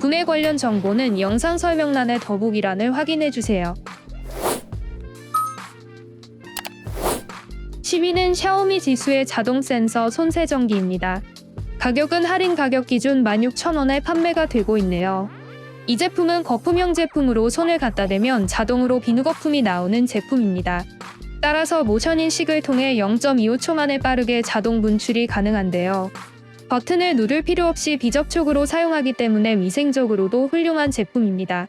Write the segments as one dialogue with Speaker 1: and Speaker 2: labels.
Speaker 1: 구매 관련 정보는 영상 설명란의 더보기란을 확인해 주세요. 10위는 샤오미 지수의 자동 센서 손세정기입니다. 가격은 할인 가격 기준 16,000원에 판매가 되고 있네요. 이 제품은 거품형 제품으로 손을 갖다 대면 자동으로 비누 거품이 나오는 제품입니다. 따라서 모션 인식을 통해 0.25초 만에 빠르게 자동 분출이 가능한데요. 버튼을 누를 필요 없이 비접촉으로 사용하기 때문에 위생적으로도 훌륭한 제품입니다.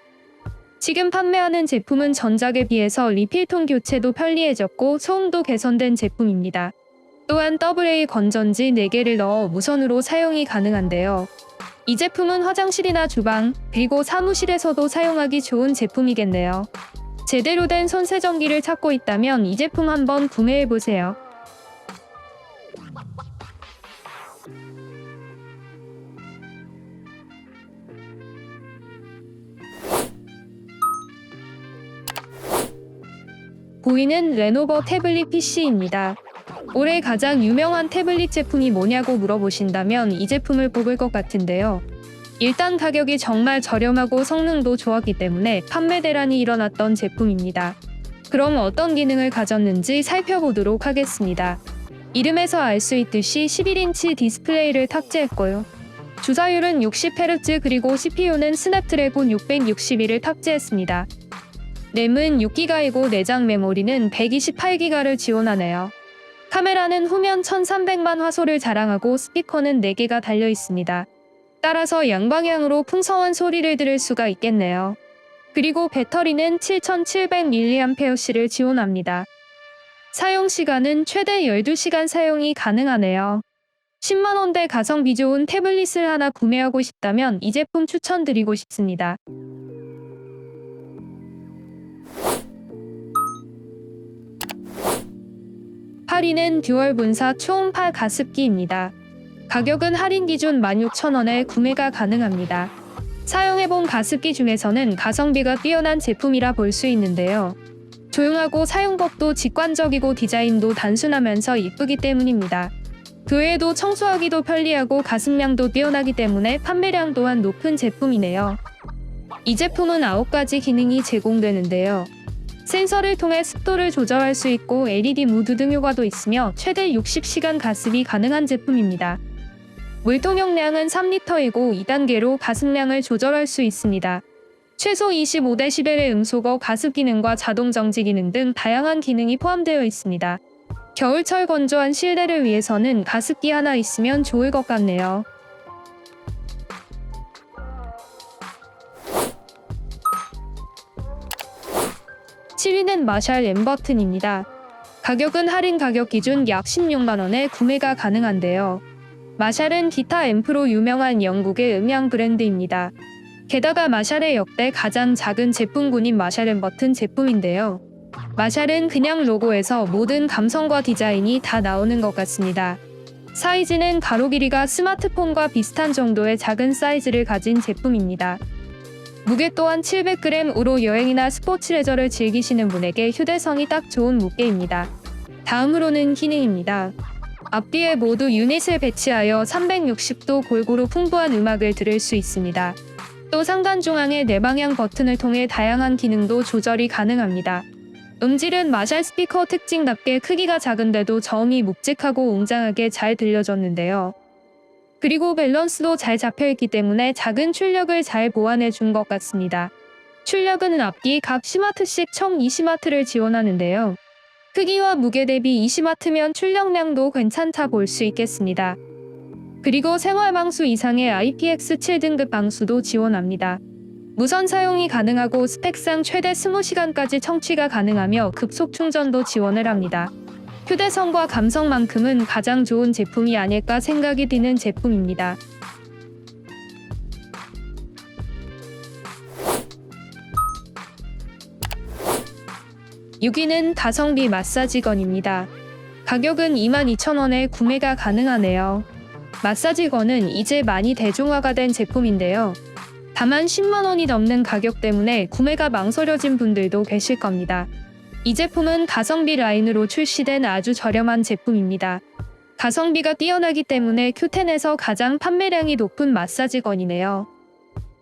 Speaker 1: 지금 판매하는 제품은 전작에 비해서 리필통 교체도 편리해졌고 소음도 개선된 제품입니다. 또한 AA 건전지 4개를 넣어 무선으로 사용이 가능한데요. 이 제품은 화장실이나 주방, 그리고 사무실에서도 사용하기 좋은 제품이겠네요. 제대로 된 손세정기를 찾고 있다면 이 제품 한번 구매해보세요. 보이는 레노버 태블릿 PC입니다. 올해 가장 유명한 태블릿 제품이 뭐냐고 물어보신다면 이 제품을 뽑을 것 같은데요. 일단 가격이 정말 저렴하고 성능도 좋았기 때문에 판매 대란이 일어났던 제품입니다. 그럼 어떤 기능을 가졌는지 살펴보도록 하겠습니다. 이름에서 알 수 있듯이 11인치 디스플레이를 탑재했고요. 주사율은 60Hz 그리고 CPU는 스냅드래곤 661을 탑재했습니다. 램은 6기가이고 내장 메모리는 128기가를 지원하네요. 카메라는 후면 1300만 화소를 자랑하고 스피커는 4개가 달려 있습니다. 따라서 양방향으로 풍성한 소리를 들을 수가 있겠네요. 그리고 배터리는 7700mAh를 지원합니다. 사용 시간은 최대 12시간 사용이 가능하네요. 10만원대 가성비 좋은 태블릿을 하나 구매하고 싶다면 이 제품 추천드리고 싶습니다. 파리는 듀얼 분사 초음파 가습기입니다. 가격은 할인 기준 16,000원에 구매가 가능합니다. 사용해본 가습기 중에서는 가성비가 뛰어난 제품이라 볼 수 있는데요. 조용하고 사용법도 직관적이고 디자인도 단순하면서 이쁘기 때문입니다. 그 외에도 청소하기도 편리하고 가습량도 뛰어나기 때문에 판매량 또한 높은 제품이네요. 이 제품은 9가지 기능이 제공되는데요. 센서를 통해 습도를 조절할 수 있고 LED 무드 등 효과도 있으며 최대 60시간 가습이 가능한 제품입니다. 물통 용량은 3리터이고 2단계로 가습량을 조절할 수 있습니다. 최소 25dB의 음소거 가습 기능과 자동 정지 기능 등 다양한 기능이 포함되어 있습니다. 겨울철 건조한 실내를 위해서는 가습기 하나 있으면 좋을 것 같네요. 칠위는 마샬 엠버튼입니다. 가격은 할인 가격 기준 약 16만원에 구매가 가능한데요. 마샬은 기타 앰프로 유명한 영국의 음향 브랜드입니다. 게다가 마샬의 역대 가장 작은 제품군인 마샬 엠버튼 제품인데요. 마샬은 그냥 로고에서 모든 감성과 디자인이 다 나오는 것 같습니다. 사이즈는 가로 길이가 스마트폰과 비슷한 정도의 작은 사이즈를 가진 제품입니다. 무게 또한 700g으로 여행이나 스포츠 레저를 즐기시는 분에게 휴대성이 딱 좋은 무게입니다. 다음으로는 기능입니다. 앞뒤에 모두 유닛을 배치하여 360도 골고루 풍부한 음악을 들을 수 있습니다. 또 상단 중앙의 내방향 버튼을 통해 다양한 기능도 조절이 가능합니다. 음질은 마샬 스피커 특징답게 크기가 작은데도 저음이 묵직하고 웅장하게 잘 들려졌는데요. 그리고 밸런스도 잘 잡혀있기 때문에 작은 출력을 잘 보완해 준 것 같습니다. 출력은 앞뒤 각 10W씩 총 20W를 지원하는데요. 크기와 무게 대비 20W면 출력량도 괜찮다 볼 수 있겠습니다. 그리고 생활방수 이상의 IPX7 등급 방수도 지원합니다. 무선 사용이 가능하고 스펙상 최대 20시간까지 청취가 가능하며 급속 충전도 지원을 합니다. 휴대성과 감성만큼은 가장 좋은 제품이 아닐까 생각이 드는 제품입니다. (6위는) 가성비 마사지건입니다. 가격은 22,000원에 구매가 가능하네요. 마사지건은 이제 많이 대중화가 된 제품인데요. 다만 10만 원이 넘는 가격 때문에 구매가 망설여진 분들도 계실 겁니다. 이 제품은 가성비 라인으로 출시된 아주 저렴한 제품입니다. 가성비가 뛰어나기 때문에 큐텐에서 가장 판매량이 높은 마사지건이네요.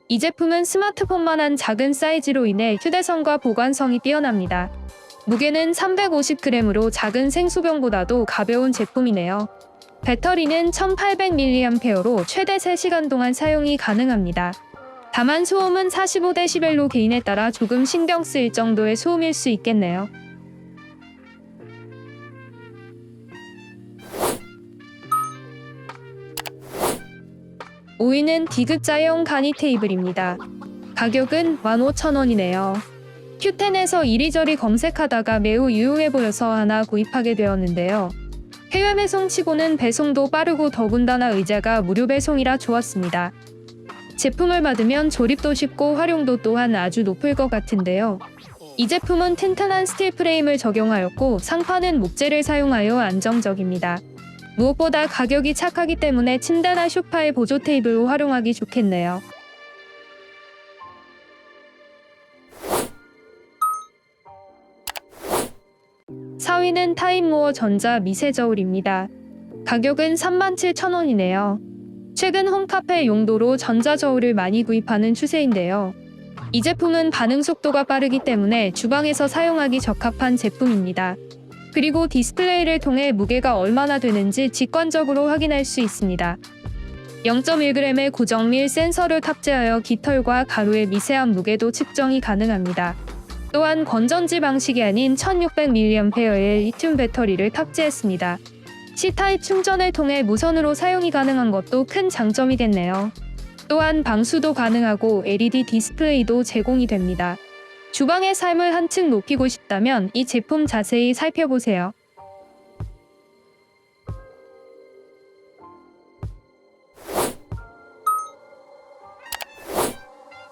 Speaker 1: 이 제품은 스마트폰만한 작은 사이즈로 인해 휴대성과 보관성이 뛰어납니다. 무게는 350g으로 작은 생수병보다도 가벼운 제품이네요. 배터리는 1800mAh로 최대 3시간 동안 사용이 가능합니다. 다만 소음은 45dB로 개인에 따라 조금 신경 쓰일 정도의 소음일 수 있겠네요. 오위는 디귿자형 간이 테이블입니다. 가격은 15,000원이네요. 큐텐에서 이리저리 검색하다가 매우 유용해 보여서 하나 구입하게 되었는데요. 해외 배송치고는 배송도 빠르고 더군다나 의자가 무료 배송이라 좋았습니다. 제품을 받으면 조립도 쉽고 활용도 또한 아주 높을 것 같은데요. 이 제품은 튼튼한 스틸 프레임을 적용하였고 상판은 목재를 사용하여 안정적입니다. 무엇보다 가격이 착하기 때문에 침대나 소파의 보조 테이블로 활용하기 좋겠네요. 사위는 타임모어 전자 미세 저울입니다. 가격은 37,000원이네요. 최근 홈카페 용도로 전자 저울을 많이 구입하는 추세인데요. 이 제품은 반응 속도가 빠르기 때문에 주방에서 사용하기 적합한 제품입니다. 그리고 디스플레이를 통해 무게가 얼마나 되는지 직관적으로 확인할 수 있습니다. 0.1g의 고정밀 센서를 탑재하여 깃털과 가루의 미세한 무게도 측정이 가능합니다. 또한 건전지 방식이 아닌 1600mAh의 리튬 배터리를 탑재했습니다. C타입 충전을 통해 무선으로 사용이 가능한 것도 큰 장점이겠네요. 또한 방수도 가능하고 LED 디스플레이도 제공이 됩니다. 주방의 삶을 한층 높이고 싶다면 이 제품 자세히 살펴보세요.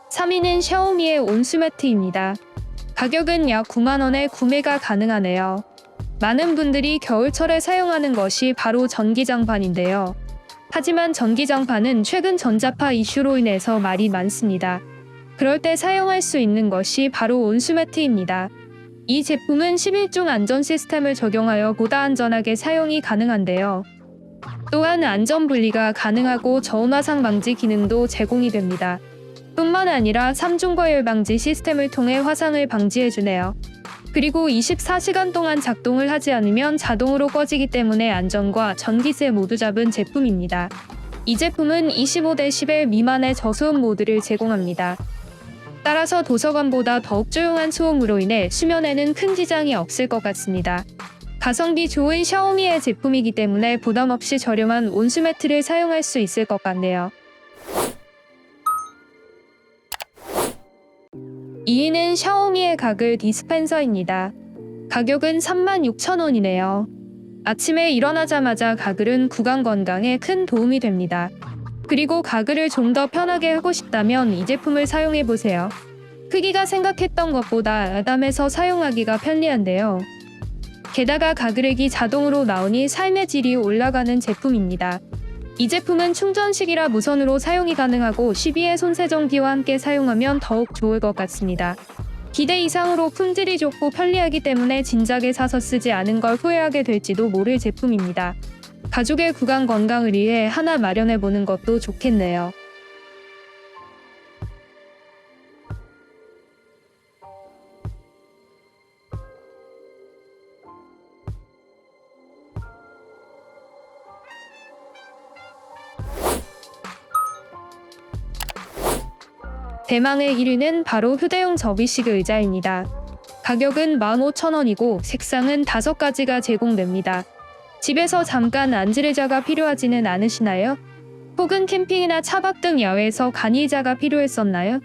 Speaker 1: (3) 위는 샤오미의 온수매트입니다. 가격은 약 9만원에 구매가 가능하네요. 많은 분들이 겨울철에 사용하는 것이 바로 전기장판인데요. 하지만 전기장판은 최근 전자파 이슈로 인해서 말이 많습니다. 그럴 때 사용할 수 있는 것이 바로 온수매트입니다. 이 제품은 11중 안전 시스템을 적용하여 보다 안전하게 사용이 가능한데요. 또한 안전 분리가 가능하고 저온화상 방지 기능도 제공이 됩니다. 뿐만 아니라 3중 과열 방지 시스템을 통해 화상을 방지해주네요. 그리고 24시간 동안 작동을 하지 않으면 자동으로 꺼지기 때문에 안전과 전기세 모두 잡은 제품입니다. 이 제품은 25dB 미만의 저소음 모드를 제공합니다. 따라서 도서관보다 더욱 조용한 소음으로 인해 수면에는 큰 지장이 없을 것 같습니다. 가성비 좋은 샤오미의 제품이기 때문에 부담 없이 저렴한 온수매트를 사용할 수 있을 것 같네요. 2위는 샤오미의 가글 디스펜서입니다. 가격은 36,000원이네요. 아침에 일어나자마자 가글은 구강 건강에 큰 도움이 됩니다. 그리고 가글을 좀 더 편하게 하고 싶다면 이 제품을 사용해 보세요. 크기가 생각했던 것보다 아담해서 사용하기가 편리한데요. 게다가 가글액이 자동으로 나오니 삶의 질이 올라가는 제품입니다. 이 제품은 충전식이라 무선으로 사용이 가능하고 12의 손세정기와 함께 사용하면 더욱 좋을 것 같습니다. 기대 이상으로 품질이 좋고 편리하기 때문에 진작에 사서 쓰지 않은 걸 후회하게 될지도 모를 제품입니다. 가족의 구강 건강을 위해 하나 마련해 보는 것도 좋겠네요. 대망의 1위는 바로 휴대용 접이식 의자입니다. 가격은 15,000원이고 색상은 5가지가 제공됩니다. 집에서 잠깐 앉을 의자가 필요하지는 않으시나요? 혹은 캠핑이나 차박 등 야외에서 간이의자가 필요했었나요?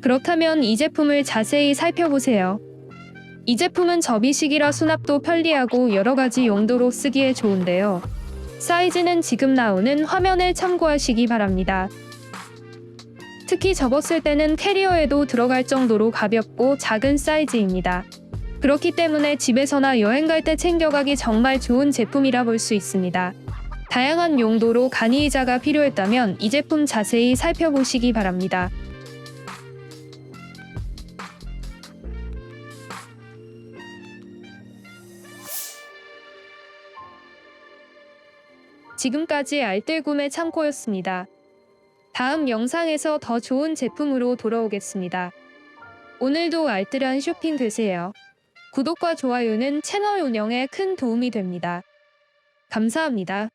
Speaker 1: 그렇다면 이 제품을 자세히 살펴보세요. 이 제품은 접이식이라 수납도 편리하고 여러 가지 용도로 쓰기에 좋은데요. 사이즈는 지금 나오는 화면을 참고하시기 바랍니다. 특히 접었을 때는 캐리어에도 들어갈 정도로 가볍고 작은 사이즈입니다. 그렇기 때문에 집에서나 여행 갈 때 챙겨가기 정말 좋은 제품이라 볼 수 있습니다. 다양한 용도로 간이의자가 필요했다면 이 제품 자세히 살펴보시기 바랍니다. 지금까지 알뜰 구매 창고였습니다. 다음 영상에서 더 좋은 제품으로 돌아오겠습니다. 오늘도 알뜰한 쇼핑 되세요. 구독과 좋아요는 채널 운영에 큰 도움이 됩니다. 감사합니다.